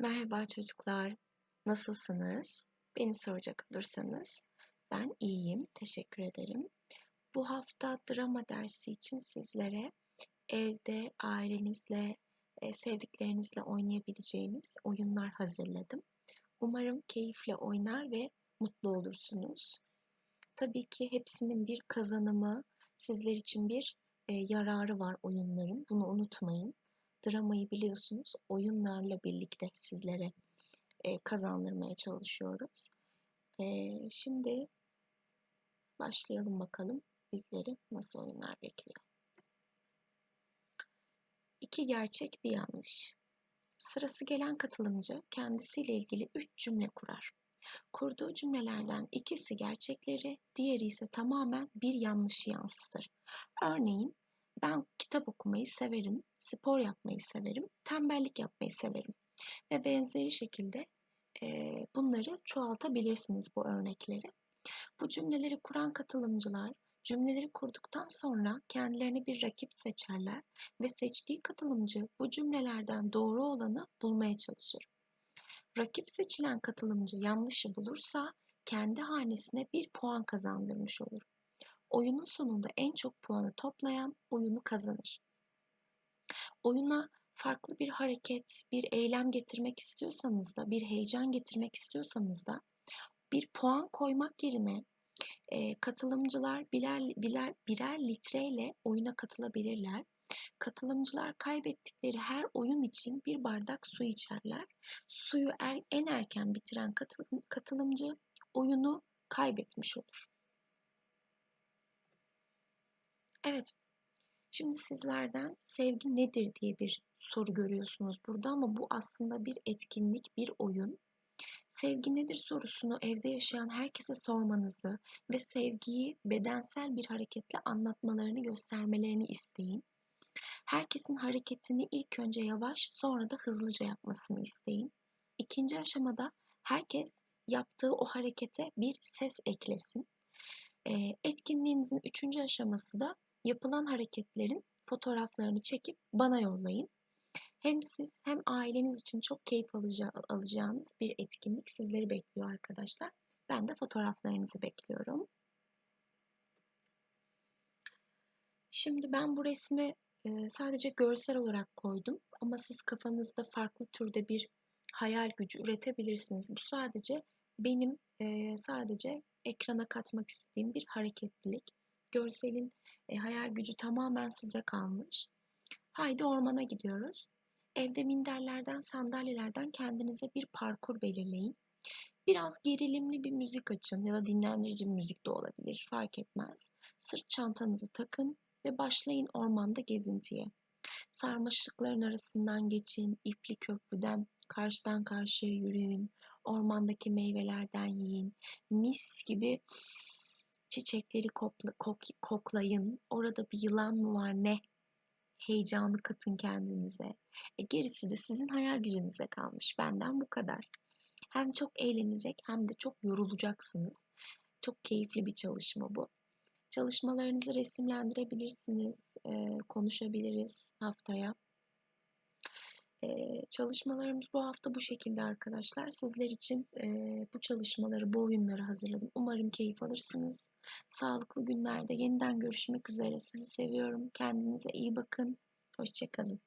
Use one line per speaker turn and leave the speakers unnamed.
Merhaba çocuklar. Nasılsınız? Beni soracak olursanız ben iyiyim. Teşekkür ederim. Bu hafta drama dersi için sizlere evde ailenizle, e, sevdiklerinizle oynayabileceğiniz oyunlar hazırladım. Umarım keyifle oynar ve mutlu olursunuz. Tabii ki hepsinin bir kazanımı, sizler için bir e, yararı var oyunların. Bunu unutmayın dramayı biliyorsunuz oyunlarla birlikte sizlere e, kazandırmaya çalışıyoruz. E, şimdi başlayalım bakalım bizleri nasıl oyunlar bekliyor. İki gerçek bir yanlış. Sırası gelen katılımcı kendisiyle ilgili üç cümle kurar. Kurduğu cümlelerden ikisi gerçekleri, diğeri ise tamamen bir yanlışı yansıtır. Örneğin ben kitap okumayı severim, spor yapmayı severim, tembellik yapmayı severim. Ve benzeri şekilde e, bunları çoğaltabilirsiniz bu örnekleri. Bu cümleleri kuran katılımcılar cümleleri kurduktan sonra kendilerine bir rakip seçerler ve seçtiği katılımcı bu cümlelerden doğru olanı bulmaya çalışır. Rakip seçilen katılımcı yanlışı bulursa kendi hanesine bir puan kazandırmış olur. Oyunun sonunda en çok puanı toplayan oyunu kazanır. Oyuna farklı bir hareket, bir eylem getirmek istiyorsanız da, bir heyecan getirmek istiyorsanız da bir puan koymak yerine e, katılımcılar birer, birer, birer litreyle oyuna katılabilirler. Katılımcılar kaybettikleri her oyun için bir bardak su içerler. Suyu er, en erken bitiren katılım, katılımcı oyunu kaybetmiş olur. Evet, şimdi sizlerden sevgi nedir diye bir soru görüyorsunuz burada ama bu aslında bir etkinlik, bir oyun. Sevgi nedir sorusunu evde yaşayan herkese sormanızı ve sevgiyi bedensel bir hareketle anlatmalarını göstermelerini isteyin. Herkesin hareketini ilk önce yavaş sonra da hızlıca yapmasını isteyin. İkinci aşamada herkes yaptığı o harekete bir ses eklesin. Etkinliğimizin üçüncü aşaması da yapılan hareketlerin fotoğraflarını çekip bana yollayın. Hem siz hem aileniz için çok keyif alacağınız bir etkinlik sizleri bekliyor arkadaşlar. Ben de fotoğraflarınızı bekliyorum. Şimdi ben bu resmi sadece görsel olarak koydum ama siz kafanızda farklı türde bir hayal gücü üretebilirsiniz. Bu sadece benim sadece ekrana katmak istediğim bir hareketlilik. Görselin e, hayal gücü tamamen size kalmış. Haydi ormana gidiyoruz. Evde minderlerden, sandalyelerden kendinize bir parkur belirleyin. Biraz gerilimli bir müzik açın ya da dinlendirici bir müzik de olabilir, fark etmez. Sırt çantanızı takın ve başlayın ormanda gezintiye. Sarmaşıkların arasından geçin, ipli köprüden karşıdan karşıya yürüyün, ormandaki meyvelerden yiyin. Mis gibi Çiçekleri kokla, kok, koklayın. Orada bir yılan mı var ne? Heyecanı katın kendinize. E, gerisi de sizin hayal gücünüze kalmış. Benden bu kadar. Hem çok eğlenecek hem de çok yorulacaksınız. Çok keyifli bir çalışma bu. Çalışmalarınızı resimlendirebilirsiniz, e, konuşabiliriz haftaya. Ee, çalışmalarımız bu hafta bu şekilde arkadaşlar. Sizler için e, bu çalışmaları, bu oyunları hazırladım. Umarım keyif alırsınız. Sağlıklı günlerde yeniden görüşmek üzere. Sizi seviyorum. Kendinize iyi bakın. Hoşçakalın.